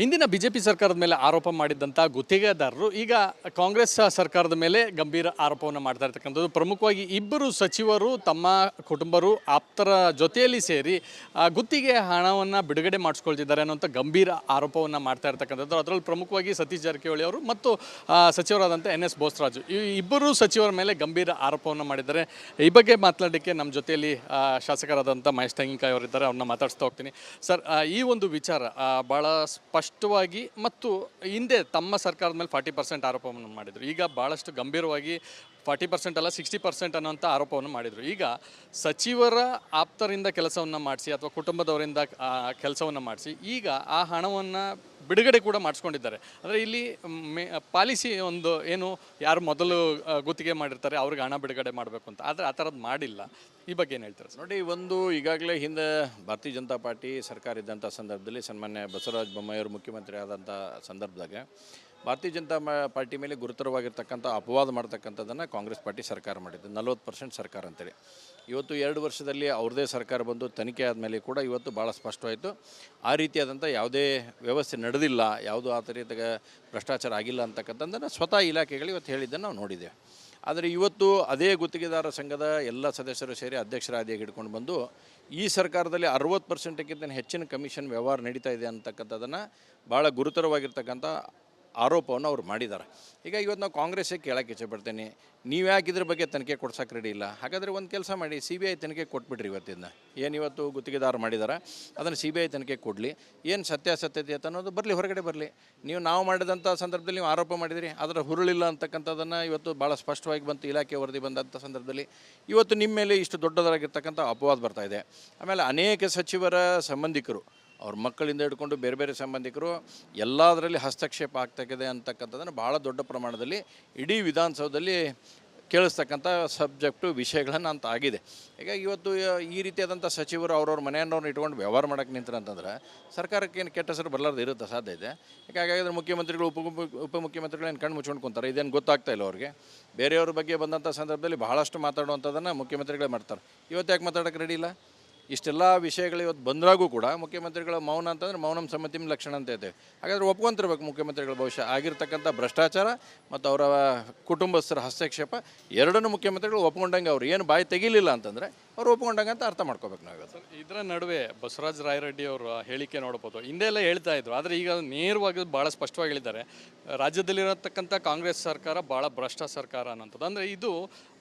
ಹಿಂದಿನ ಬಿಜೆಪಿ ಸರ್ಕಾರದ ಮೇಲೆ ಆರೋಪ ಮಾಡಿದ್ದಂಥ ಗುತ್ತಿಗೆದಾರರು ಈಗ ಕಾಂಗ್ರೆಸ್ ಸರ್ಕಾರದ ಮೇಲೆ ಗಂಭೀರ ಆರೋಪವನ್ನು ಮಾಡ್ತಾ ಇರ್ತಕ್ಕಂಥದ್ದು. ಪ್ರಮುಖವಾಗಿ ಇಬ್ಬರು ಸಚಿವರು ತಮ್ಮ ಕುಟುಂಬರು ಆಪ್ತರ ಜೊತೆಯಲ್ಲಿ ಸೇರಿ ಗುತ್ತಿಗೆ ಹಣವನ್ನು ಬಿಡುಗಡೆ ಮಾಡಿಸ್ಕೊಳ್ತಿದ್ದಾರೆ ಅನ್ನೋಂಥ ಗಂಭೀರ ಆರೋಪವನ್ನು ಮಾಡ್ತಾ ಇರ್ತಕ್ಕಂಥದ್ದು. ಅದರಲ್ಲಿ ಪ್ರಮುಖವಾಗಿ ಸತೀಶ್ ಜಾರಕಿಹೊಳಿ ಅವರು ಮತ್ತು ಸಚಿವರಾದಂಥ ಎನ್ ಎಸ್ ಬೋಸರಾಜು. ಈ ಇಬ್ಬರು ಸಚಿವರ ಮೇಲೆ ಗಂಭೀರ ಆರೋಪವನ್ನು ಮಾಡಿದ್ದಾರೆ. ಈ ಬಗ್ಗೆ ಮಾತನಾಡಲಿಕ್ಕೆ ನಮ್ಮ ಜೊತೆಯಲ್ಲಿ ಶಾಸಕರಾದಂಥ ಮಹೇಶ್ ತೆಂಗಿನಕಾಯಿ ಅವರಿದ್ದಾರೆ. ಅವ್ರನ್ನ ಮಾತಾಡಿಸ್ತಾ ಹೋಗ್ತೀನಿ. ಸರ್ ಈ ಒಂದು ವಿಚಾರ ಭಾಳ ಭಾಳ ಸ್ಪಷ್ಟವಾಗಿ ಮತ್ತು ಹಿಂದೆ ತಮ್ಮ ಸರ್ಕಾರದ ಮೇಲೆ ಫಾರ್ಟಿ ಪರ್ಸೆಂಟ್ ಆರೋಪವನ್ನು ಮಾಡಿದರು. ಈಗ ಭಾಳಷ್ಟು ಗಂಭೀರವಾಗಿ ಫಾರ್ಟಿ ಪರ್ಸೆಂಟ್ ಅಲ್ಲ ಸಿಕ್ಸ್ಟಿ ಪರ್ಸೆಂಟ್ ಅನ್ನೋಂಥ ಆರೋಪವನ್ನು ಮಾಡಿದರು. ಈಗ ಸಚಿವರ ಆಪ್ತರಿಂದ ಕೆಲಸವನ್ನು ಮಾಡಿಸಿ ಅಥವಾ ಕುಟುಂಬದವರಿಂದ ಕೆಲಸವನ್ನು ಮಾಡಿಸಿ ಈಗ ಆ ಹಣವನ್ನು ಬಿಡುಗಡೆ ಕೂಡ ಮಾಡಿಸ್ಕೊಂಡಿದ್ದಾರೆ. ಅಂದರೆ ಇಲ್ಲಿ ಮೇ, ಪಾಲಿಸಿ ಒಂದು ಏನು ಯಾರು ಮೊದಲು ಗುತ್ತಿಗೆ ಮಾಡಿರ್ತಾರೆ, ಅವ್ರಿಗೆ ಹಣ ಬಿಡುಗಡೆ ಮಾಡಬೇಕು ಅಂತ. ಆದರೆ ಆ ಥರದ್ದು ಮಾಡಿಲ್ಲ. ಈ ಬಗ್ಗೆ ಏನು ಹೇಳ್ತಾರೆ ನೋಡಿ ಒಂದು ಈಗಾಗಲೇ ಹಿಂದೆ ಭಾರತೀಯ ಜನತಾ ಪಾರ್ಟಿ ಸರ್ಕಾರ ಇದ್ದಂಥ ಸಂದರ್ಭದಲ್ಲಿ ಸನ್ಮಾನ್ಯ ಬಸವರಾಜ ಬೊಮ್ಮಾಯಿಯವರು ಮುಖ್ಯಮಂತ್ರಿ ಆದಂಥ ಸಂದರ್ಭದಾಗ ಭಾರತೀಯ ಜನತಾ ಪಾರ್ಟಿ ಮೇಲೆ ಗುರುತರವಾಗಿರ್ತಕ್ಕಂಥ ಅಪವಾದ ಮಾಡ್ತಕ್ಕಂಥದ್ದನ್ನು ಕಾಂಗ್ರೆಸ್ ಪಾರ್ಟಿ ಸರ್ಕಾರ ಮಾಡಿದೆ ನಲ್ವತ್ತು ಪರ್ಸೆಂಟ್ ಸರ್ಕಾರ ಅಂತೇಳಿ. ಇವತ್ತು ಎರಡು ವರ್ಷದಲ್ಲಿ ಅವ್ರದ್ದೇ ಸರ್ಕಾರ ಬಂದು ತನಿಖೆ ಆದಮೇಲೆ ಕೂಡ ಇವತ್ತು ಭಾಳ ಸ್ಪಷ್ಟವಾಯಿತು. ಆ ರೀತಿಯಾದಂಥ ಯಾವುದೇ ವ್ಯವಸ್ಥೆ ನಡೆದಿಲ್ಲ, ಯಾವುದೂ ಆ ರೀತಿಯಾಗ ಭ್ರಷ್ಟಾಚಾರ ಆಗಿಲ್ಲ ಅಂತಕ್ಕಂಥದ್ದನ್ನು ಸ್ವತಃ ಇಲಾಖೆಗಳು ಇವತ್ತು ಹೇಳಿದ್ದನ್ನು ನಾವು ನೋಡಿದ್ದೇವೆ. ಆದರೆ ಇವತ್ತು ಅದೇ ಗುತ್ತಿಗೆದಾರ ಸಂಘದ ಎಲ್ಲ ಸದಸ್ಯರು ಸೇರಿ ಅಧ್ಯಕ್ಷರಾದಿಯಾಗಿ ಹಿಡ್ಕೊಂಡು ಬಂದು ಈ ಸರ್ಕಾರದಲ್ಲಿ ಅರವತ್ತು ಪರ್ಸೆಂಟಕ್ಕಿಂತ ಹೆಚ್ಚಿನ ಕಮಿಷನ್ ವ್ಯವಹಾರ ನಡೀತಾ ಇದೆ ಅಂತಕ್ಕಂಥದ್ದನ್ನು ಭಾಳ ಗುರುತರವಾಗಿರ್ತಕ್ಕಂಥ ಆರೋಪವನ್ನು ಅವ್ರು ಮಾಡಿದ್ದಾರೆ. ಈಗ ಇವತ್ತು ನಾವು ಕಾಂಗ್ರೆಸ್ಸಿಗೆ ಕೇಳಕ್ಕೆ ಇಚ್ಛಪಡ್ತೇನೆ ನೀವು ಯಾಕೆ ಇದ್ರ ಬಗ್ಗೆ ತನಿಖೆ ಕೊಡ್ಸಕ್ಕೆ ರೆಡಿ ಇಲ್ಲ? ಹಾಗಾದರೆ ಒಂದು ಕೆಲಸ ಮಾಡಿ ಸಿ ಬಿ ಐ ತನಿಖೆ ಕೊಟ್ಬಿಡ್ರಿ ಇವತ್ತಿಂದ. ಏನು ಇವತ್ತು ಗುತ್ತಿಗೆದಾರ ಮಾಡಿದ್ದಾರೆ ಅದನ್ನು ಸಿ ಬಿ ಐ ತನಿಖೆ ಕೊಡಲಿ. ಏನು ಸತ್ಯಾಸತ್ಯತೆ ಅಂತ ಅನ್ನೋದು ಬರಲಿ, ಹೊರಗಡೆ ಬರಲಿ. ನೀವು ನಾವು ಮಾಡಿದಂಥ ಸಂದರ್ಭದಲ್ಲಿ ನೀವು ಆರೋಪ ಮಾಡಿದಿರಿ. ಅದರ ಹುರುಳಿಲ್ಲ ಅಂತಕ್ಕಂಥದ್ದನ್ನು ಇವತ್ತು ಭಾಳ ಸ್ಪಷ್ಟವಾಗಿ ಬಂತು, ಇಲಾಖೆ ವರದಿ ಬಂದಂಥ ಸಂದರ್ಭದಲ್ಲಿ. ಇವತ್ತು ನಿಮ್ಮ ಮೇಲೆ ಇಷ್ಟು ದೊಡ್ಡದಾಗಿರ್ತಕ್ಕಂಥ ಅಪವಾದ ಬರ್ತಾ ಇದೆ. ಆಮೇಲೆ ಅನೇಕ ಸಚಿವರ ಸಂಬಂಧಿಕರು ಅವ್ರ ಮಕ್ಕಳಿಂದ ಹಿಡ್ಕೊಂಡು ಬೇರೆ ಬೇರೆ ಸಂಬಂಧಿಕರು ಎಲ್ಲದರಲ್ಲಿ ಹಸ್ತಕ್ಷೇಪ ಆಗ್ತಕ್ಕಿದೆ ಅಂತಕ್ಕಂಥದ್ದನ್ನು ಭಾಳ ದೊಡ್ಡ ಪ್ರಮಾಣದಲ್ಲಿ ಇಡೀ ವಿಧಾನಸೌಧದಲ್ಲಿ ಕೇಳಿಸ್ತಕ್ಕಂಥ ಸಬ್ಜೆಕ್ಟು ವಿಷಯಗಳನ್ನು ಅಂತ ಆಗಿದೆ. ಹೀಗಾಗಿ ಇವತ್ತು ಈ ರೀತಿಯಾದಂಥ ಸಚಿವರು ಅವ್ರವ್ರ ಮನೆಯವ್ರನ್ನ ಇಟ್ಕೊಂಡು ವ್ಯವಹಾರ ಮಾಡೋಕ್ಕೆ ನಿಂತರೆ ಅಂತಂದ್ರೆ ಸರ್ಕಾರಕ್ಕೆ ಏನು ಕೆಟ್ಟ ಹೆಸರು ಬರಲಾರ್ದು ಇರುತ್ತೆ ಸಾಧ್ಯ ಇದೆ? ಹೀಗಾಗಿ ಹಾಗಾದ್ರೆ ಮುಖ್ಯಮಂತ್ರಿಗಳು, ಉಪ ಉಪಮುಖ್ಯಮಂತ್ರಿಗಳೇನು ಕಣ್ಣು ಮುಚ್ಕೊಂಡು ಕುಂತಾರೆ? ಇದೇನು ಗೊತ್ತಾಗ್ತಾ ಇಲ್ಲ ಅವ್ರಿಗೆ. ಬೇರೆಯವ್ರ ಬಗ್ಗೆ ಬಂದಂಥ ಸಂದರ್ಭದಲ್ಲಿ ಬಹಳಷ್ಟು ಮಾತಾಡುವಂಥದ್ದನ್ನು ಮುಖ್ಯಮಂತ್ರಿಗಳೇ ಮಾಡ್ತಾರೆ. ಇವತ್ತು ಯಾಕೆ ಮಾತಾಡೋಕ್ಕೆ ರೆಡಿ ಇಲ್ಲ? ಇಷ್ಟೆಲ್ಲ ವಿಷಯಗಳು ಇವತ್ತು ಬಂದ್ರಾಗೂ ಕೂಡ ಮುಖ್ಯಮಂತ್ರಿಗಳ ಮೌನ ಅಂತಂದ್ರೆ ಮೌನಂ ಸಮ್ಮತಿಂ ಲಕ್ಷಣ ಅಂತ ಇದೆ ಹಾಗಾದ್ರೆ ಒಪ್ಕೊಂತಿರ್ಬೇಕು ಮುಖ್ಯಮಂತ್ರಿಗಳು ಬಹುಶಃ ಆಗಿರ್ತಕ್ಕಂಥ ಭ್ರಷ್ಟಾಚಾರ ಮತ್ತು ಅವರ ಕುಟುಂಬಸ್ಥರ ಹಸ್ತಕ್ಷೇಪ ಎರಡನ್ನೂ ಮುಖ್ಯಮಂತ್ರಿಗಳು ಒಪ್ಕೊಂಡಂಗೆ ಅವ್ರು ಏನು ಬಾಯಿ ತೆಗಿಲಿಲ್ಲ ಅಂತಂದರೆ ಅವ್ರು ಒಪ್ಕೊಂಡಂಗೆ ಅಂತ ಅರ್ಥ ಮಾಡ್ಕೋಬೇಕು ನಾವು ಇವತ್ತು ಇದರ ನಡುವೆ ಬಸವರಾಜ ರಾಯರೆಡ್ಡಿ ಅವರು ಹೇಳಿಕೆ ನೋಡ್ಬೋದು. ಹಿಂದೆಲ್ಲ ಹೇಳ್ತಾ ಇದ್ರು. ಆದರೆ ಈಗ ನೇರವಾಗಿ ಭಾಳ ಸ್ಪಷ್ಟವಾಗಿ ಹೇಳಿದ್ದಾರೆ. ರಾಜ್ಯದಲ್ಲಿರತಕ್ಕಂಥ ಕಾಂಗ್ರೆಸ್ ಸರ್ಕಾರ ಭಾಳ ಭ್ರಷ್ಟ ಸರ್ಕಾರ ಅನ್ನೋಂಥದ್ದು ಅಂದರೆ ಇದು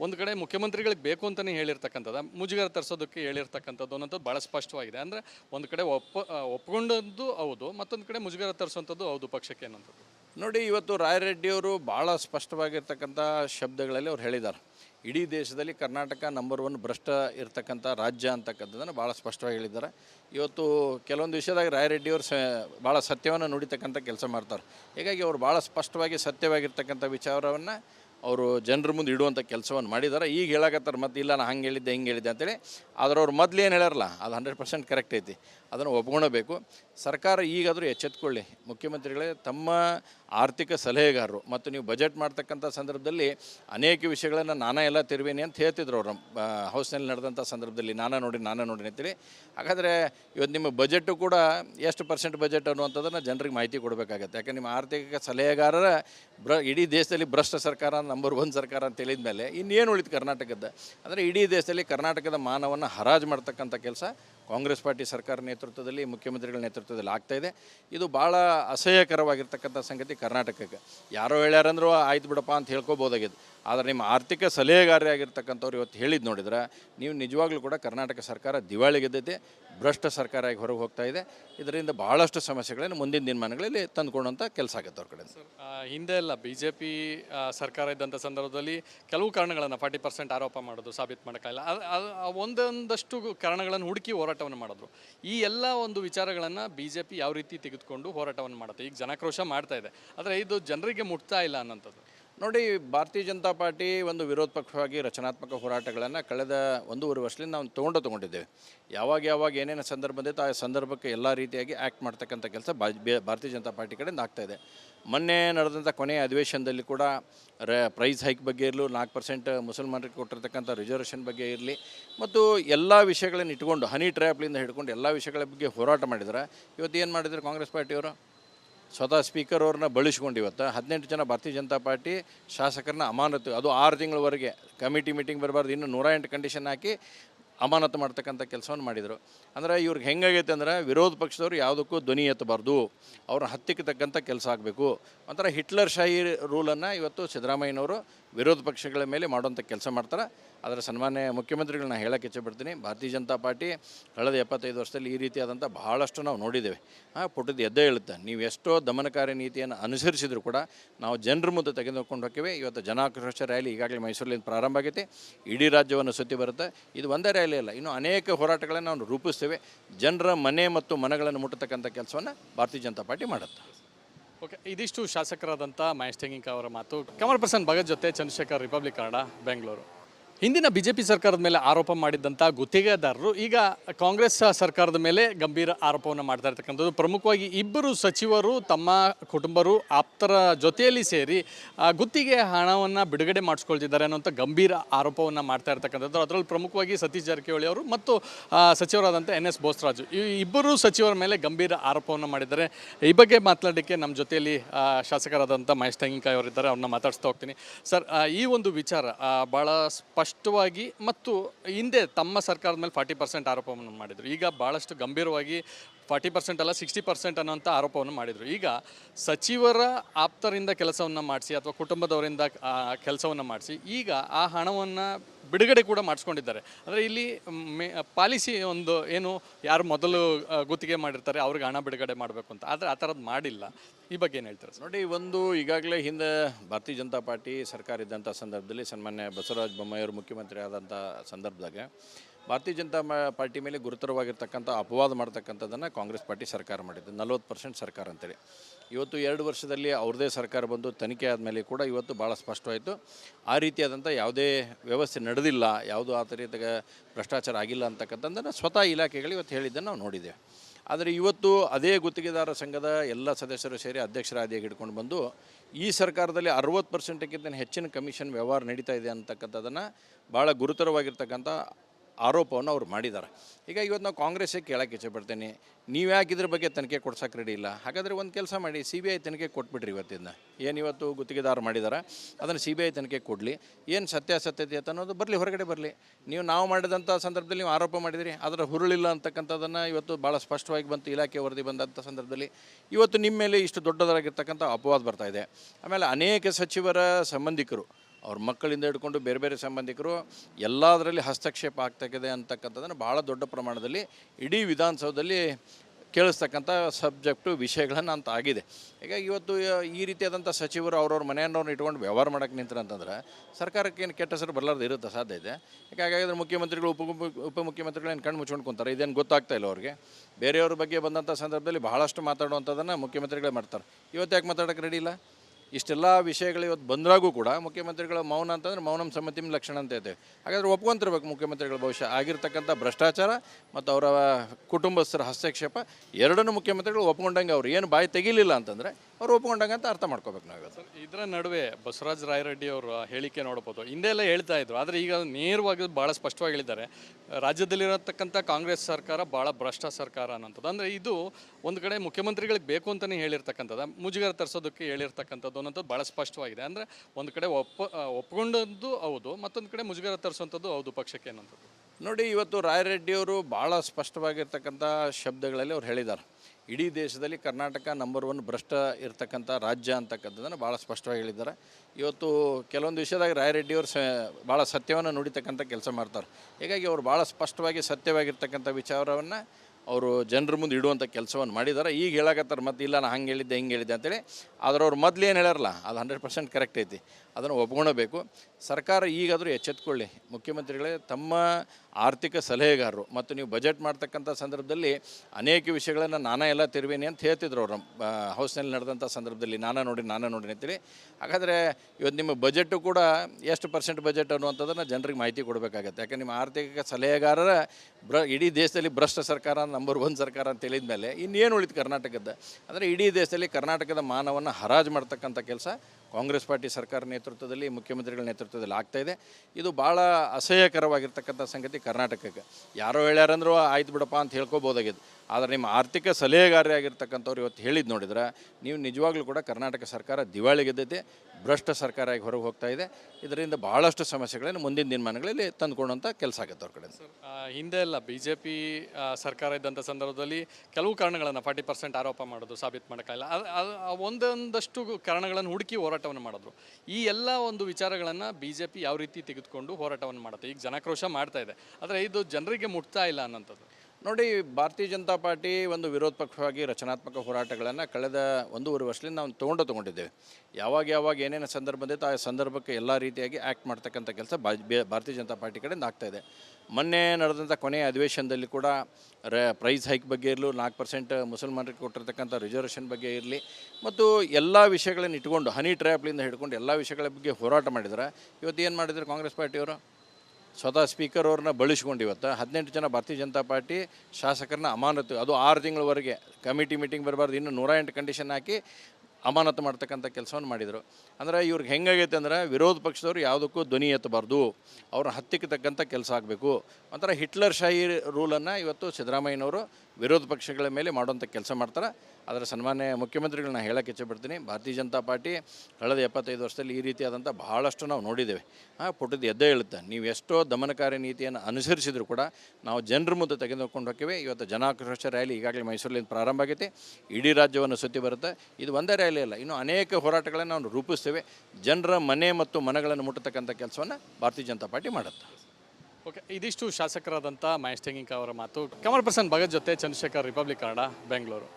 ಒಂದು ಕಡೆ ಮುಖ್ಯಮಂತ್ರಿಗಳಿಗೆ ಬೇಕು ಅಂತಲೇ ಹೇಳಿರ್ತಕ್ಕಂಥದ್ದು. ಮುಜುಗರ ತರಿಸೋದಕ್ಕೆ ಹೇಳಿರ್ತಕ್ಕಂಥದ್ದು. ಅನ್ನೋಂಥದ್ದು ಭಾಳ ಸ್ಪಷ್ಟವಾಗಿದೆ. ಅಂದರೆ ಒಂದು ಕಡೆ ಒಪ್ಪ ಒಪ್ಕೊಂಡದ್ದು ಹೌದು, ಮತ್ತೊಂದು ಕಡೆ ಮುಜುಗರ ತರಿಸುವಂಥದ್ದು ಹೌದು ಪಕ್ಷಕ್ಕೆ ಅನ್ನೋಂಥದ್ದು ನೋಡಿ, ಇವತ್ತು ರಾಯರೆಡ್ಡಿಯವರು ಭಾಳ ಸ್ಪಷ್ಟವಾಗಿರ್ತಕ್ಕಂಥ ಶಬ್ದಗಳಲ್ಲಿ ಅವ್ರು ಹೇಳಿದ್ದಾರೆ. ಇಡೀ ದೇಶದಲ್ಲಿ ಕರ್ನಾಟಕ ನಂಬರ್ ಒನ್ ಭ್ರಷ್ಟ ಇರತಕ್ಕಂಥ ರಾಜ್ಯ ಅಂತಕ್ಕಂಥದ್ದನ್ನು ಭಾಳ ಸ್ಪಷ್ಟವಾಗಿ ಹೇಳಿದ್ದಾರೆ. ಇವತ್ತು ಕೆಲವೊಂದು ವಿಷಯದಾಗ ರಾಯರೆಡ್ಡಿಯವರು ಸ ಭಾಳ ಸತ್ಯವನ್ನು ನುಡಿತಕ್ಕಂಥ ಕೆಲಸ ಮಾಡ್ತಾರೆ. ಹೀಗಾಗಿ ಅವರು ಭಾಳ ಸ್ಪಷ್ಟವಾಗಿ ಸತ್ಯವಾಗಿರ್ತಕ್ಕಂಥ ವಿಚಾರವನ್ನು ಅವರು ಜನರ ಮುಂದೆ ಇಡುವಂಥ ಕೆಲಸವನ್ನು ಮಾಡಿದ್ದಾರೆ. ಈಗ ಹೇಳಕತ್ತಾರೆ, ಮತ್ತೆ ಇಲ್ಲ ನಾನು ಹಂಗೆ ಹೇಳಿದ್ದೆ, ಹಿಂಗೆ ಹೇಳಿದ್ದೆ ಅಂತೇಳಿ ಆದ್ರೆ ಅವ್ರು ಮೊದಲು ಏನು ಹೇಳ್ಯಾರಲ್ಲ, ಅದು ಹಂಡ್ರೆಡ್ ಪರ್ಸೆಂಟ್ ಕರೆಕ್ಟ್ ಐತಿ. ಅದನ್ನು ಒಪ್ಕೊಳ್ಬೇಕು. ಸರ್ಕಾರ ಈಗಾದರೂ ಎಚ್ಚೆತ್ಕೊಳ್ಳಿ. ಮುಖ್ಯಮಂತ್ರಿಗಳೇ ತಮ್ಮ ಆರ್ಥಿಕ ಸಲಹೆಗಾರರು. ಮತ್ತು ನೀವು ಬಜೆಟ್ ಮಾಡ್ತಕ್ಕಂಥ ಸಂದರ್ಭದಲ್ಲಿ ಅನೇಕ ವಿಷಯಗಳನ್ನು ನಾನೇ ಎಲ್ಲ ತಿರುವೇನಿ ಅಂತ ಹೇಳ್ತಿದ್ರು ಅವರು ಹೌಸ್ನಲ್ಲಿ ನಡೆದಂಥ ಸಂದರ್ಭದಲ್ಲಿ. ನಾನೇ ನೋಡಿ ನಾನೇ ನೋಡಿ ಅಂತೇಳಿ ಹಾಗಾದರೆ ಇವತ್ತು ನಿಮ್ಮ ಬಜೆಟು ಕೂಡ ಎಷ್ಟು ಪರ್ಸೆಂಟ್ ಬಜೆಟ್ ಅನ್ನುವಂಥದ್ದನ್ನು ಜನರಿಗೆ ಮಾಹಿತಿ ಕೊಡಬೇಕಾಗತ್ತೆ. ಯಾಕೆ ನಿಮ್ಮ ಆರ್ಥಿಕ ಸಲಹೆಗಾರರ ಬ್ರ, ಇಡೀ ದೇಶದಲ್ಲಿ ಭ್ರಷ್ಟ ಸರ್ಕಾರ ನಂಬರ್ ಒನ್ ಸರ್ಕಾರ ಅಂತ ಹೇಳಿದ ಮೇಲೆ ಇನ್ನೇನು ಉಳಿತು ಕರ್ನಾಟಕದ? ಅಂದರೆ ಇಡೀ ದೇಶದಲ್ಲಿ ಕರ್ನಾಟಕದ ಮಾನವನ್ನು ಹರಾಜು ಮಾಡ್ತಕ್ಕಂಥ ಕೆಲಸ ಕಾಂಗ್ರೆಸ್ ಪಾರ್ಟಿ ಸರ್ಕಾರ ನೇತೃತ್ವದಲ್ಲಿ, ಮುಖ್ಯಮಂತ್ರಿಗಳ ನೇತೃತ್ವದಲ್ಲಿ ಆಗ್ತಾ ಇದೆ. ಭಾಳ ಅಸಹ್ಯಕರವಾಗಿರ್ತಕ್ಕಂಥ ಸಂಗತಿ ಕರ್ನಾಟಕಕ್ಕೆ. ಯಾರೋ ಹೇಳ್ಯಾರಂದ್ರೂ ಆಯ್ತು ಬಿಡಪ್ಪ ಅಂತ ಹೇಳ್ಕೊಬೋದಾಗಿದ್ದು ಆದರೆ ನಿಮ್ಮ ಆರ್ಥಿಕ ಸಲಹೆಗಾರಿ ಆಗಿರ್ತಕ್ಕಂಥವ್ರು ಇವತ್ತು ಹೇಳಿದ್ದು ನೋಡಿದ್ರೆ, ನೀವು ನಿಜವಾಗ್ಲೂ ಕೂಡ ಕರ್ನಾಟಕ ಸರ್ಕಾರ ದಿವಾಳಿಗೆದ್ದೈತೆ ಭ್ರಷ್ಟ ಸರ್ಕಾರ ಆಗಿ ಹೊರಗೆ ಹೋಗ್ತಾ ಇದೆ. ಇದರಿಂದ ಬಹಳಷ್ಟು ಸಮಸ್ಯೆಗಳನ್ನು ಮುಂದಿನ ದಿನಮಾನಗಳಲ್ಲಿ ತಂದುಕೊಳ್ಳುವಂಥ ಕೆಲಸ ಆಗುತ್ತೆ ಅವ್ರ ಕಡೆ. ಹಿಂದೆ ಎಲ್ಲ ಬಿ ಜೆ ಪಿ ಸರ್ಕಾರ ಇದ್ದಂಥ ಸಂದರ್ಭದಲ್ಲಿ ಕೆಲವು ಕಾರಣಗಳನ್ನು ಫಾರ್ಟಿ ಪರ್ಸೆಂಟ್ ಆರೋಪ ಮಾಡೋದು, ಸಾಬೀತು ಮಾಡೋಕ್ಕಾಗಿಲ್ಲ ಒಂದೊಂದಷ್ಟು ಕಾರಣಗಳನ್ನು ಹುಡುಕಿ ಹೋರಾಟವನ್ನು ಮಾಡಿದ್ರು. ಈ ಎಲ್ಲ ಒಂದು ವಿಚಾರಗಳನ್ನು ಬಿ ಜೆ ಪಿ ಯಾವ ರೀತಿ ತೆಗೆದುಕೊಂಡು ಹೋರಾಟವನ್ನು ಮಾಡುತ್ತೆ? ಈಗ ಜನಕ್ರೋಶ ಮಾಡ್ತಾ ಇದೆ. ಆದರೆ ಇದು ಜನರಿಗೆ ಮುಟ್ತಾ ಇಲ್ಲ ಅನ್ನೋಂಥದ್ದು. ನೋಡಿ, ಭಾರತೀಯ ಜನತಾ ಪಾರ್ಟಿ ಒಂದು ವಿರೋಧ ಪಕ್ಷವಾಗಿ ರಚನಾತ್ಮಕ ಹೋರಾಟಗಳನ್ನು ಕಳೆದ ಒಂದೂವರೆ ವರ್ಷದಿಂದ ನಾವು ತೊಗೊಂಡು ತೊಗೊಂಡಿದ್ದೇವೆ. ಯಾವಾಗ ಯಾವಾಗ ಏನೇನು ಸಂದರ್ಭ ಬಂದಿತ್ತು ಆ ಸಂದರ್ಭಕ್ಕೆ ಎಲ್ಲ ರೀತಿಯಾಗಿ ಆ್ಯಕ್ಟ್ ಮಾಡ್ತಕ್ಕಂಥ ಕೆಲಸ ಭಾರತೀಯ ಜನತಾ ಪಾರ್ಟಿ ಕಡೆಯಿಂದ ಆಗ್ತಾ ಇದೆ. ಮೊನ್ನೆ ನಡೆದಂಥ ಕೊನೆಯ ಅಧಿವೇಶನದಲ್ಲಿ ಕೂಡ ರ ಪ್ರೈಸ್ ಹೈಕ್ ಬಗ್ಗೆ ಇರಲು, ನಾಲ್ಕು ಪರ್ಸೆಂಟ್ ಮುಸಲ್ಮಾನರಿಗೆ ಕೊಟ್ಟಿರ್ತಕ್ಕಂಥ ರಿಸರ್ವೇಷನ್ ಬಗ್ಗೆ ಇರಲಿ, ಮತ್ತು ಎಲ್ಲ ವಿಷಯಗಳನ್ನು ಇಟ್ಕೊಂಡು ಹನಿ ಟ್ರ್ಯಾಪ್ಲಿಂದ ಹಿಡ್ಕೊಂಡು ಎಲ್ಲ ವಿಷಯಗಳ ಬಗ್ಗೆ ಹೋರಾಟ ಮಾಡಿದ್ರೆ. ಇವತ್ತು ಏನು ಮಾಡಿದ್ರು ಕಾಂಗ್ರೆಸ್ ಪಾರ್ಟಿಯವರು? ಸ್ವತಃ ಸ್ಪೀಕರ್ ಅವ್ರನ್ನ ಬಳಸ್ಕೊಂಡು ಇವತ್ತು ಹದಿನೆಂಟು ಜನ ಭಾರತೀಯ ಜನತಾ ಪಾರ್ಟಿ ಶಾಸಕರನ್ನ ಅಮಾನತು ಅದು ಆರು ತಿಂಗಳವರೆಗೆ ಕಮಿಟಿ ಮೀಟಿಂಗ್ ಬರಬಾರ್ದು, ಇನ್ನು ನೂರ ಎಂಟು ಕಂಡೀಷನ್ ಹಾಕಿ ಅಮಾನತು ಮಾಡ್ತಕ್ಕಂಥ ಕೆಲಸವನ್ನು ಮಾಡಿದರು. ಅಂದರೆ ಇವ್ರಿಗೆ ಹೆಂಗಾಗೈತೆ ಅಂದ್ರೆ ವಿರೋಧ ಪಕ್ಷದವ್ರು ಯಾವುದಕ್ಕೂ ಧ್ವನಿ ಎತ್ತಬಾರ್ದು, ಅವ್ರ ಹತ್ತಿಕ್ಕೆ ತಕ್ಕಂಥ ಕೆಲಸ ಆಗಬೇಕು. ಒಂಥರ ಹಿಟ್ಲರ್ ಶಾಹಿ ರೂಲನ್ನು ಇವತ್ತು ಸಿದ್ದರಾಮಯ್ಯನವರು ವಿರೋಧ ಪಕ್ಷಗಳ ಮೇಲೆ ಮಾಡುವಂಥ ಕೆಲಸ ಮಾಡ್ತಾರೆ. ಅದರ ಸನ್ಮಾನ್ಯ ಮುಖ್ಯಮಂತ್ರಿಗಳನ್ನ ಹೇಳಕ್ಕೆ ಇಚ್ಛೆಪಡ್ತೀನಿ ಭಾರತೀಯ ಜನತಾ ಪಾರ್ಟಿ ಕಳೆದ ಎಪ್ಪತ್ತೈದು ವರ್ಷದಲ್ಲಿ ಈ ರೀತಿಯಾದಂಥ ಬಹಳಷ್ಟು ನಾವು ನೋಡಿದ್ದೇವೆ. ಆ ಪುಟದ ಎದ್ದೇ ಹೇಳುತ್ತೆ. ನೀವು ಎಷ್ಟೋ ದಮನಕಾರಿ ನೀತಿಯನ್ನು ಅನುಸರಿಸಿದ್ರು ಕೂಡ ನಾವು ಜನರ ಮುಂದೆ ತೆಗೆದುಕೊಂಡು ಹೋಗ್ತೇವೆ. ಇವತ್ತು ಜನಾಕ್ರೋಶ ರ್ಯಾಲಿ ಈಗಾಗಲೇ ಮೈಸೂರಿನಿಂದ ಪ್ರಾರಂಭ ಆಗೈತೆ. ಇಡೀ ರಾಜ್ಯವನ್ನು ಸುತ್ತಿ ಬರುತ್ತೆ. ಇದು ಒಂದೇ ರ್ಯಾಲಿ ಅಲ್ಲ, ಇನ್ನು ಅನೇಕ ಹೋರಾಟಗಳನ್ನು ನಾವು ರೂಪಿಸ್ತೇವೆ. ಜನರ ಮನೆ ಮತ್ತು ಮನಗಳನ್ನು ಮುಟ್ಟತಕ್ಕಂಥ ಕೆಲಸವನ್ನು ಭಾರತೀಯ ಜನತಾ ಪಾರ್ಟಿ ಮಾಡುತ್ತೆ. ಓಕೆ, ಇದಿಷ್ಟು ಶಾಸಕರಾದಂಥ ಮಹೇಶ್ ತೆಂಗಿಂಕ ಅವರ ಮಾತು. ಕಮಲ್ ಪರ್ಸನ್ ಭಗತ್ ಜೊತೆ ಚಂದ್ರಶೇಖರ್ ರಿಪಬ್ಲಿಕ್ ಕನ್ನಡ ಬೆಂಗಳೂರು ಹಿಂದಿನ ಬಿಜೆಪಿ ಸರ್ಕಾರದ ಮೇಲೆ ಆರೋಪ ಮಾಡಿದ್ದಂಥ ಗುತ್ತಿಗೆದಾರರು ಈಗ ಕಾಂಗ್ರೆಸ್ ಸರ್ಕಾರದ ಮೇಲೆ ಗಂಭೀರ ಆರೋಪವನ್ನು ಮಾಡ್ತಾ ಇರ್ತಕ್ಕಂಥದ್ದು. ಪ್ರಮುಖವಾಗಿ ಇಬ್ಬರು ಸಚಿವರು ತಮ್ಮ ಕುಟುಂಬರು ಆಪ್ತರ ಜೊತೆಯಲ್ಲಿ ಸೇರಿ ಗುತ್ತಿಗೆ ಹಣವನ್ನು ಬಿಡುಗಡೆ ಮಾಡಿಸ್ಕೊಳ್ತಿದ್ದಾರೆ ಅನ್ನೋಂಥ ಗಂಭೀರ ಆರೋಪವನ್ನು ಮಾಡ್ತಾ ಇರ್ತಕ್ಕಂಥದ್ದು. ಅದರಲ್ಲಿ ಪ್ರಮುಖವಾಗಿ ಸತೀಶ್ ಜಾರಕಿಹೊಳಿ ಅವರು ಮತ್ತು ಸಚಿವರಾದಂಥ ಎನ್ ಎಸ್ ಬೋಸರಾಜು. ಈ ಇಬ್ಬರು ಸಚಿವರ ಮೇಲೆ ಗಂಭೀರ ಆರೋಪವನ್ನು ಮಾಡಿದ್ದಾರೆ. ಈ ಬಗ್ಗೆ ಮಾತನಾಡಲಿಕ್ಕೆ ನಮ್ಮ ಜೊತೆಯಲ್ಲಿ ಶಾಸಕರಾದಂಥ ಮಹೇಶ್ ತೆಂಗಿನಕಾಯಿ ಅವರಿದ್ದಾರೆ. ಅವ್ರನ್ನ ಮಾತಾಡಿಸ್ತಾ ಹೋಗ್ತೀನಿ. ಸರ್ ಈ ಒಂದು ವಿಚಾರ ಭಾಳ ಭಾಳ ಸ್ಪಷ್ಟವಾಗಿ ಮತ್ತು ಹಿಂದೆ ತಮ್ಮ ಸರ್ಕಾರದ ಮೇಲೆ ಫಾರ್ಟಿ ಪರ್ಸೆಂಟ್ ಆರೋಪವನ್ನು ಮಾಡಿದರು. ಈಗ ಭಾಳಷ್ಟು ಗಂಭೀರವಾಗಿ ಫಾರ್ಟಿ ಪರ್ಸೆಂಟ್ ಅಲ್ಲ, ಸಿಕ್ಸ್ಟಿ ಪರ್ಸೆಂಟ್ ಅನ್ನೋಂಥ ಆರೋಪವನ್ನು ಮಾಡಿದರು. ಈಗ ಸಚಿವರ ಆಪ್ತರಿಂದ ಕೆಲಸವನ್ನು ಮಾಡಿಸಿ ಅಥವಾ ಕುಟುಂಬದವರಿಂದ ಕೆಲಸವನ್ನು ಮಾಡಿಸಿ, ಈಗ ಆ ಹಣವನ್ನು ಬಿಡುಗಡೆ ಕೂಡ ಮಾಡಿಸ್ಕೊಂಡಿದ್ದಾರೆ. ಅಂದರೆ ಇಲ್ಲಿ ಮೇ, ಪಾಲಿಸಿ ಒಂದು ಏನು, ಯಾರು ಮೊದಲು ಗುತ್ತಿಗೆ ಮಾಡಿರ್ತಾರೆ, ಅವ್ರಿಗೆ ಹಣ ಬಿಡುಗಡೆ ಮಾಡಬೇಕು ಅಂತ. ಆದರೆ ಆ ಥರದ್ದು ಮಾಡಿಲ್ಲ. ಈ ಬಗ್ಗೆ ಏನು ಹೇಳ್ತಾರೆ ನೋಡಿ, ಒಂದು ಈಗಾಗಲೇ ಹಿಂದೆ ಭಾರತೀಯ ಜನತಾ ಪಾರ್ಟಿ ಸರ್ಕಾರ ಇದ್ದಂಥ ಸಂದರ್ಭದಲ್ಲಿ ಸನ್ಮಾನ್ಯ ಬಸವರಾಜ ಬೊಮ್ಮಾಯಿಯವರು ಮುಖ್ಯಮಂತ್ರಿ ಆದಂಥ ಸಂದರ್ಭದಾಗ ಭಾರತೀಯ ಜನತಾ ಪಾರ್ಟಿ ಮೇಲೆ ಗುರುತರವಾಗಿರ್ತಕ್ಕಂಥ ಅಪವಾದ ಮಾಡ್ತಕ್ಕಂಥದ್ದನ್ನು ಕಾಂಗ್ರೆಸ್ ಪಾರ್ಟಿ ಸರ್ಕಾರ ಮಾಡಿದ್ದು, ನಲ್ವತ್ತು ಪರ್ಸೆಂಟ್ ಸರ್ಕಾರ ಅಂತೇಳಿ. ಇವತ್ತು ಎರಡು ವರ್ಷದಲ್ಲಿ ಅವ್ರದ್ದೇ ಸರ್ಕಾರ ಬಂದು ತನಿಖೆ ಆದಮೇಲೆ ಕೂಡ ಇವತ್ತು ಭಾಳ ಸ್ಪಷ್ಟವಾಯಿತು. ಆ ರೀತಿಯಾದಂಥ ಯಾವುದೇ ವ್ಯವಸ್ಥೆ ನಡೆದಿಲ್ಲ, ಯಾವುದೂ ಆ ರೀತಿಯ ಭ್ರಷ್ಟಾಚಾರ ಆಗಿಲ್ಲ ಅಂತಕ್ಕಂಥದ್ದನ್ನು ಸ್ವತಃ ಇಲಾಖೆಗಳು ಇವತ್ತು ಹೇಳಿದ್ದನ್ನು ನಾವು ನೋಡಿದ್ದೇವೆ. ಆದರೆ ಇವತ್ತು ಅದೇ ಗುತ್ತಿಗೆದಾರ ಸಂಘದ ಎಲ್ಲ ಸದಸ್ಯರು ಸೇರಿ ಅಧ್ಯಕ್ಷರಾದಿಯಾಗಿ ಹಿಡ್ಕೊಂಡು ಬಂದು ಈ ಸರ್ಕಾರದಲ್ಲಿ ಅರವತ್ತು ಪರ್ಸೆಂಟಕ್ಕಿಂತ ಹೆಚ್ಚಿನ ಕಮಿಷನ್ ವ್ಯವಹಾರ ನಡೀತಾ ಇದೆ ಅಂತಕ್ಕಂಥದ್ದನ್ನು ಭಾಳ ಗುರುತರವಾಗಿರ್ತಕ್ಕಂಥ ಆರೋಪವನ್ನು ಅವ್ರು ಮಾಡಿದ್ದಾರೆ. ಈಗ ಇವತ್ತು ನಾವು ಕಾಂಗ್ರೆಸ್ಸಿಗೆ ಕೇಳಕ್ಕೆ ಇಚ್ಛೆಪಡ್ತೇನೆ ನೀವು ಯಾಕೆ ಇದ್ರ ಬಗ್ಗೆ ತನಿಖೆ ಕೊಡ್ಸೋಕೆ ರೆಡಿ ಇಲ್ಲ? ಹಾಗಾದರೆ ಒಂದು ಕೆಲಸ ಮಾಡಿ ಸಿ ಬಿ ಐ ತನಿಖೆ ಕೊಟ್ಬಿಡ್ರಿ ಇವತ್ತಿಂದ. ಏನು ಇವತ್ತು ಗುತ್ತಿಗೆದಾರ ಮಾಡಿದ್ದಾರೆ ಅದನ್ನು ಸಿ ಬಿ ಐ ತನಿಖೆ ಕೊಡಲಿ. ಏನು ಸತ್ಯಾಸತ್ಯತೆ ಅಂತ ಅನ್ನೋದು ಬರಲಿ, ಹೊರಗಡೆ ಬರಲಿ. ನೀವು ನಾವು ಮಾಡಿದಂಥ ಸಂದರ್ಭದಲ್ಲಿ ನೀವು ಆರೋಪ ಮಾಡಿದಿರಿ. ಅದರ ಹುರುಳಿಲ್ಲ ಅಂತಕ್ಕಂಥದ್ದನ್ನು ಇವತ್ತು ಭಾಳ ಸ್ಪಷ್ಟವಾಗಿ ಬಂತು, ಇಲಾಖೆ ವರದಿ ಬಂದಂಥ ಸಂದರ್ಭದಲ್ಲಿ. ಇವತ್ತು ನಿಮ್ಮ ಮೇಲೆ ಇಷ್ಟು ದೊಡ್ಡದಾಗಿರ್ತಕ್ಕಂಥ ಅಪವಾದ ಬರ್ತಾ ಇದೆ. ಆಮೇಲೆ ಅನೇಕ ಸಚಿವರ ಸಂಬಂಧಿಕರು ಅವ್ರ ಮಕ್ಕಳಿಂದ ಹಿಡ್ಕೊಂಡು ಬೇರೆ ಬೇರೆ ಸಂಬಂಧಿಕರು ಎಲ್ಲದರಲ್ಲಿ ಹಸ್ತಕ್ಷೇಪ ಆಗ್ತಕ್ಕಿದೆ ಅಂತಕ್ಕಂಥದ್ದನ್ನು ಭಾಳ ದೊಡ್ಡ ಪ್ರಮಾಣದಲ್ಲಿ ಇಡೀ ವಿಧಾನಸೌಧದಲ್ಲಿ ಕೇಳಿಸ್ತಕ್ಕಂಥ ಸಬ್ಜೆಕ್ಟು ವಿಷಯಗಳನ್ನು ಅಂತ ಆಗಿದೆ. ಹೀಗಾಗಿ ಇವತ್ತು ಈ ರೀತಿಯಾದಂಥ ಸಚಿವರು ಅವ್ರವ್ರ ಮನೆಯವ್ರನ್ನ ಇಟ್ಕೊಂಡು ವ್ಯವಹಾರ ಮಾಡೋಕ್ಕೆ ನಿಂತ್ರು ಅಂತಂದ್ರೆ ಸರ್ಕಾರಕ್ಕೆ ಏನು ಕೆಟ್ಟ ಹೆಸರು ಬರಲಾರ್ದು ಇರುತ್ತೆ ಸಾಧ್ಯ ಇದೆ ಹಾಗಾದ್ರೆ ಮುಖ್ಯಮಂತ್ರಿಗಳು, ಉಪ ಉಪಮುಖ್ಯಮಂತ್ರಿಗಳೇನು ಕಣ್ಣು ಮುಚ್ಕೊಂಡು ಕುಂತಾರೆ, ಇದೇನು ಗೊತ್ತಾಗ್ತಾ ಇಲ್ಲ ಅವ್ರಿಗೆ? ಬೇರೆಯವ್ರ ಬಗ್ಗೆ ಬಂದಂಥ ಸಂದರ್ಭದಲ್ಲಿ ಬಹಳಷ್ಟು ಮಾತಾಡುವಂಥದ್ದನ್ನು ಮುಖ್ಯಮಂತ್ರಿಗಳೇ ಮಾಡ್ತಾರೆ. ಇವತ್ತು ಯಾಕೆ ಮಾತಾಡೋಕ್ಕೆ ರೆಡಿ ಇಲ್ಲ? ಇಷ್ಟೆಲ್ಲ ವಿಷಯಗಳು ಇವತ್ತು ಬಂದ್ರಾಗೂ ಕೂಡ ಮುಖ್ಯಮಂತ್ರಿಗಳ ಮೌನ ಅಂತಂದ್ರೆ ಮೌನಂ ಸಮ್ಮತಿ ಲಕ್ಷಣ ಅಂತ ಇದೆ. ಹಾಗಾದ್ರೆ ಒಪ್ಕೊಂತಿರ್ಬೇಕು ಮುಖ್ಯಮಂತ್ರಿಗಳು ಬಹುಶಃ ಆಗಿರ್ತಕ್ಕಂಥ ಭ್ರಷ್ಟಾಚಾರ ಮತ್ತು ಅವರ ಕುಟುಂಬಸ್ಥರ ಹಸ್ತಕ್ಷೇಪ, ಎರಡನ್ನೂ ಮುಖ್ಯಮಂತ್ರಿಗಳು ಒಪ್ಕೊಂಡಂಗೆ ಅವ್ರು ಏನು ಬಾಯಿ ತೆಗಿಲಿಲ್ಲ ಅಂತಂದರೆ ಅವ್ರು ಒಪ್ಕೊಂಡಂಗೆ ಅಂತ ಅರ್ಥ ಮಾಡ್ಕೋಬೇಕು ನಾವು ಇವತ್ತು ಇದರ ನಡುವೆ ಬಸವರಾಜ ರಾಯರೆಡ್ಡಿ ಅವರ ಹೇಳಿಕೆ ನೋಡ್ಬೋದು. ಹಿಂದೆ ಎಲ್ಲ ಹೇಳ್ತಾ ಇದ್ರು. ಆದರೆ ಈಗ ನೇರವಾಗಿ ಭಾಳ ಸ್ಪಷ್ಟವಾಗಿ ಹೇಳಿದ್ದಾರೆ ರಾಜ್ಯದಲ್ಲಿರತಕ್ಕಂಥ ಕಾಂಗ್ರೆಸ್ ಸರ್ಕಾರ ಭಾಳ ಭ್ರಷ್ಟ ಸರ್ಕಾರ ಅನ್ನೋಂಥದ್ದು ಅಂದರೆ ಇದು ಒಂದು ಕಡೆ ಮುಖ್ಯಮಂತ್ರಿಗಳಿಗೆ ಬೇಕು ಅಂತಲೇ ಹೇಳಿರ್ತಕ್ಕಂಥದ್ದು. ಮುಜುಗರ ತರಿಸೋದಕ್ಕೆ ಹೇಳಿರ್ತಕ್ಕಂಥದ್ದು ಅನ್ನೋಂಥದ್ದು ಭಾಳ ಸ್ಪಷ್ಟವಾಗಿದೆ. ಅಂದರೆ ಒಂದು ಕಡೆ ಒಪ್ಪ ಒಪ್ಕೊಂಡದ್ದು ಹೌದು ಮತ್ತೊಂದು ಕಡೆ ಮುಜುಗರ ತರಿಸುವಂಥದ್ದು ಹೌದು ಪಕ್ಷಕ್ಕೆ ಅನ್ನೋಂಥದ್ದು ನೋಡಿ ಇವತ್ತು ರಾಯರೆಡ್ಡಿಯವರು ಭಾಳ ಸ್ಪಷ್ಟವಾಗಿರ್ತಕ್ಕಂಥ ಶಬ್ದಗಳಲ್ಲಿ ಅವ್ರು ಹೇಳಿದ್ದಾರೆ. ಇಡೀ ದೇಶದಲ್ಲಿ ಕರ್ನಾಟಕ ನಂಬರ್ ಒನ್ ಭ್ರಷ್ಟ ಇರತಕ್ಕಂಥ ರಾಜ್ಯ ಅಂತಕ್ಕಂಥದ್ದನ್ನು ಭಾಳ ಸ್ಪಷ್ಟವಾಗಿ ಹೇಳಿದ್ದಾರೆ. ಇವತ್ತು ಕೆಲವೊಂದು ವಿಷಯದಾಗ ರಾಯರೆಡ್ಡಿಯವರು ಸ ಭಾಳ ಸತ್ಯವನ್ನು ನುಡಿತಕ್ಕಂಥ ಕೆಲಸ ಮಾಡ್ತಾರೆ. ಹೀಗಾಗಿ ಅವರು ಭಾಳ ಸ್ಪಷ್ಟವಾಗಿ ಸತ್ಯವಾಗಿರ್ತಕ್ಕಂಥ ವಿಚಾರವನ್ನು ಅವರು ಜನರ ಮುಂದೆ ಇಡುವಂಥ ಕೆಲಸವನ್ನು ಮಾಡಿದ್ದಾರೆ. ಈಗ ಹೇಳಕತ್ತಾರೆ, ಮತ್ತೆ ಇಲ್ಲ ನಾನು ಹಂಗೆ ಹೇಳಿದ್ದೆ, ಹಿಂಗೆ ಹೇಳಿದ್ದೆ ಅಂತೇಳಿ ಆದ್ರೆ ಅವ್ರು ಮೊದಲು ಏನು ಹೇಳಾರಲ್ಲ ಅದು ಹಂಡ್ರೆಡ್ ಪರ್ಸೆಂಟ್ ಕರೆಕ್ಟ್ ಐತಿ. ಅದನ್ನು ಒಪ್ಕೊಳ್ಬೇಕು. ಸರ್ಕಾರ ಈಗಾದರೂ ಎಚ್ಚೆತ್ಕೊಳ್ಳಿ. ಮುಖ್ಯಮಂತ್ರಿಗಳೇ ತಮ್ಮ ಆರ್ಥಿಕ ಸಲಹೆಗಾರರು ಮತ್ತು ನೀವು ಬಜೆಟ್ ಮಾಡ್ತಕ್ಕಂಥ ಸಂದರ್ಭದಲ್ಲಿ ಅನೇಕ ವಿಷಯಗಳನ್ನು ನಾನಾ ಎಲ್ಲ ತಿರುವೇನಿ ಅಂತ ಹೇಳ್ತಿದ್ರು ಅವರು ಹೌಸ್ನಲ್ಲಿ ನಡೆದಂಥ ಸಂದರ್ಭದಲ್ಲಿ. ನಾನಾ ನೋಡಿ, ನಾನು ನೋಡಿ ಅಂತೇಳಿ ಹಾಗಾದರೆ ಇವತ್ತು ನಿಮ್ಮ ಬಜೆಟು ಕೂಡ ಎಷ್ಟು ಪರ್ಸೆಂಟ್ ಬಜೆಟ್ ಅನ್ನುವಂಥದ್ದನ್ನು ಜನರಿಗೆ ಮಾಹಿತಿ ಕೊಡಬೇಕಾಗತ್ತೆ. ಯಾಕಂದ್ರೆ ನಿಮ್ಮ ಆರ್ಥಿಕ ಸಲಹೆಗಾರರ ಬ್ರ, ಇಡೀ ದೇಶದಲ್ಲಿ ಭ್ರಷ್ಟ ಸರ್ಕಾರ ನಂಬರ್ ಒನ್ ಸರ್ಕಾರ ಅಂತ ಹೇಳಿದ ಮೇಲೆ ಇನ್ನೇನು ಉಳಿತು ಕರ್ನಾಟಕದ? ಅಂದರೆ ಇಡೀ ದೇಶದಲ್ಲಿ ಕರ್ನಾಟಕದ ಮಾನವನ್ನು ಹರಾಜು ಮಾಡ್ತಕ್ಕಂಥ ಕೆಲಸ ಕಾಂಗ್ರೆಸ್ ಪಾರ್ಟಿ ಸರ್ಕಾರ ನೇತೃತ್ವದಲ್ಲಿ, ಮುಖ್ಯಮಂತ್ರಿಗಳ ನೇತೃತ್ವದಲ್ಲಿ ಆಗ್ತಾ ಇದೆ. ಇದು ಭಾಳ ಅಸಹ್ಯಕರವಾಗಿರ್ತಕ್ಕಂಥ ಸಂಗತಿ ಕರ್ನಾಟಕಕ್ಕೆ. ಯಾರೋ ಹೇಳ್ಯಾರಂದ್ರೂ ಆಯ್ತು ಬಿಡಪ್ಪ ಅಂತ ಹೇಳ್ಕೊಬೋದಾಗಿತ್ತು. ಆದರೆ ನಿಮ್ಮ ಆರ್ಥಿಕ ಸಲಹೆಗಾರರಾಗಿರ್ತಕ್ಕಂಥವ್ರು ಇವತ್ತು ಹೇಳಿದ್ದು ನೋಡಿದ್ರೆ, ನೀವು ನಿಜವಾಗ್ಲೂ ಕೂಡ ಕರ್ನಾಟಕ ಸರ್ಕಾರ ದಿವಾಳಿಗೆದ್ದೈತೆ. ಭ್ರಷ್ಟ ಸರ್ಕಾರ ಆಗಿ ಹೊರಗೆ ಹೋಗ್ತಾ ಇದೆ. ಇದರಿಂದ ಬಹಳಷ್ಟು ಸಮಸ್ಯೆಗಳನ್ನು ಮುಂದಿನ ದಿನಮಾನಗಳಲ್ಲಿ ತಂದುಕೊಳ್ಳುವಂಥ ಕೆಲಸ ಆಗುತ್ತೆ ಅವ್ರ ಕಡೆ ಹಿಂದೆ ಎಲ್ಲ ಬಿ ಜೆ ಪಿ ಸರ್ಕಾರ ಇದ್ದಂಥ ಸಂದರ್ಭದಲ್ಲಿ ಕೆಲವು ಕಾರಣಗಳನ್ನು ಫಾರ್ಟಿ ಪರ್ಸೆಂಟ್ ಆರೋಪ ಮಾಡೋದು, ಸಾಬೀತು ಮಾಡೋಕ್ಕಾಗಿಲ್ಲ ಒಂದೊಂದಷ್ಟು ಕಾರಣಗಳನ್ನು ಹುಡುಕಿ ಹೋರಾಟವನ್ನು ಮಾಡಿದ್ರು. ಈ ಎಲ್ಲ ಒಂದು ವಿಚಾರಗಳನ್ನು ಬಿ ಜೆ ಪಿ ಯಾವ ರೀತಿ ತೆಗೆದುಕೊಂಡು ಹೋರಾಟವನ್ನು ಮಾಡುತ್ತೆ? ಈಗ ಜನಾಕ್ರೋಶ ಮಾಡ್ತಾ ಇದೆ. ಆದರೆ ಇದು ಜನರಿಗೆ ಮುಟ್ತಾ ಇಲ್ಲ ಅನ್ನೋಂಥದ್ದು. ನೋಡಿ, ಭಾರತೀಯ ಜನತಾ ಪಾರ್ಟಿ ಒಂದು ವಿರೋಧ ಪಕ್ಷವಾಗಿ ರಚನಾತ್ಮಕ ಹೋರಾಟಗಳನ್ನು ಕಳೆದ ಒಂದೂವರೆ ವರ್ಷದಿಂದ ನಾವು ತೊಗೊಂಡು ತೊಗೊಂಡಿದ್ದೇವೆ. ಯಾವಾಗ ಯಾವಾಗ ಏನೇನು ಸಂದರ್ಭ ಬಂದಿತ್ತು ಆ ಸಂದರ್ಭಕ್ಕೆ ಎಲ್ಲ ರೀತಿಯಾಗಿ ಆ್ಯಕ್ಟ್ ಮಾಡ್ತಕ್ಕಂಥ ಕೆಲಸ ಭಾರತೀಯ ಜನತಾ ಪಾರ್ಟಿ ಕಡೆಯಿಂದ ಆಗ್ತಾ ಇದೆ. ಮೊನ್ನೆ ನಡೆದಂಥ ಕೊನೆಯ ಅಧಿವೇಶನದಲ್ಲಿ ಕೂಡ ರ ಪ್ರೈಸ್ ಹೈಕ್ ಬಗ್ಗೆ ಇರಲು, ನಾಲ್ಕು ಪರ್ಸೆಂಟ್ ಮುಸಲ್ಮಾನರಿಗೆ ಕೊಟ್ಟಿರ್ತಕ್ಕಂಥ ರಿಸರ್ವೇಷನ್ ಬಗ್ಗೆ ಇರಲಿ, ಮತ್ತು ಎಲ್ಲ ವಿಷಯಗಳನ್ನು ಇಟ್ಕೊಂಡು ಹನಿ ಟ್ರ್ಯಾಪ್ಲಿಂದ ಹಿಡ್ಕೊಂಡು ಎಲ್ಲ ವಿಷಯಗಳ ಬಗ್ಗೆ ಹೋರಾಟ ಮಾಡಿದ್ರೆ, ಇವತ್ತು ಏನು ಮಾಡಿದ್ರು ಕಾಂಗ್ರೆಸ್ ಪಾರ್ಟಿಯವರು? ಸ್ವತಃ ಸ್ಪೀಕರ್ ಅವ್ರನ್ನ ಬಳಸ್ಕೊಂಡು ಇವತ್ತು ಹದಿನೆಂಟು ಜನ ಭಾರತೀಯ ಜನತಾ ಪಾರ್ಟಿ ಶಾಸಕರನ್ನ ಅಮಾನತು, ಅದು ಆರು ತಿಂಗಳವರೆಗೆ ಕಮಿಟಿ ಮೀಟಿಂಗ್ ಬರಬಾರ್ದು, ಇನ್ನು ನೂರ ಎಂಟು ಕಂಡೀಷನ್ ಹಾಕಿ ಅಮಾನತು ಮಾಡ್ತಕ್ಕಂಥ ಕೆಲಸವನ್ನು ಮಾಡಿದರು. ಅಂದರೆ ಇವ್ರಿಗೆ ಹೆಂಗಾಗೈತೆ ಅಂದ್ರೆ ವಿರೋಧ ಪಕ್ಷದವ್ರು ಯಾವುದಕ್ಕೂ ಧ್ವನಿ ಎತ್ತಬಾರ್ದು ಅವ್ರ ಹತ್ತಿಕ್ಕೆ ತಕ್ಕಂಥ ಕೆಲಸ ಆಗಬೇಕು. ಒಂಥರ ಹಿಟ್ಲರ್ ಶಾಹಿ ರೂಲನ್ನು ಇವತ್ತು ಸಿದ್ದರಾಮಯ್ಯನವರು ವಿರೋಧ ಪಕ್ಷಗಳ ಮೇಲೆ ಮಾಡುವಂಥ ಕೆಲಸ ಮಾಡ್ತಾರೆ. ಅದರ ಸನ್ಮಾನ್ಯ ಮುಖ್ಯಮಂತ್ರಿಗಳನ್ನ ಹೇಳಕ್ಕೆ ಇಚ್ಛೆಪಡ್ತೀನಿ ಭಾರತೀಯ ಜನತಾ ಪಾರ್ಟಿ ಕಳೆದ ಎಪ್ಪತ್ತೈದು ವರ್ಷದಲ್ಲಿ ಈ ರೀತಿಯಾದಂಥ ಬಹಳಷ್ಟು ನಾವು ನೋಡಿದ್ದೇವೆ. ಆ ಪುಟದ ಎದ್ದೇ ಹೇಳುತ್ತೆ. ನೀವು ಎಷ್ಟೋ ದಮನಕಾರಿ ನೀತಿಯನ್ನು ಅನುಸರಿಸಿದ್ರು ಕೂಡ ನಾವು ಜನರ ಮುಂದೆ ತೆಗೆದುಕೊಂಡು ಹೋಗ್ತೇವೆ ಇವತ್ತು ಜನಾಕ್ರೋಶ ರ್ಯಾಲಿ ಈಗಾಗಲೇ ಮೈಸೂರಿನಿಂದ ಪ್ರಾರಂಭ ಆಗೈತೆ. ಇಡೀ ರಾಜ್ಯವನ್ನು ಸುತ್ತಿ ಬರುತ್ತೆ. ಇದು ಒಂದೇ ರ್ಯಾಲಿ ಅಲ್ಲ, ಇನ್ನು ಅನೇಕ ಹೋರಾಟಗಳನ್ನು ನಾವು ರೂಪಿಸ್ತೇವೆ. ಜನರ ಮನೆ ಮತ್ತು ಮನಗಳನ್ನು ಮುಟ್ಟತಕ್ಕಂಥ ಕೆಲಸವನ್ನು ಭಾರತೀಯ ಜನತಾ ಪಾರ್ಟಿ ಮಾಡುತ್ತೆ. ಓಕೆ ಇದಿಷ್ಟು ಶಾಸಕರಾದಂಥ ಮಹೇಶ್ ತೆಂಗಿಂಕ ಅವರ ಮಾತು. ಕಮಲ್ ಪ್ರಸನ್ ಭಗತ್ ಜೊತೆ ಚಂದ್ರಶೇಖರ್ ರಿಪಬ್ಲಿಕ್ ಕನ್ನಡ ಬೆಂಗಳೂರು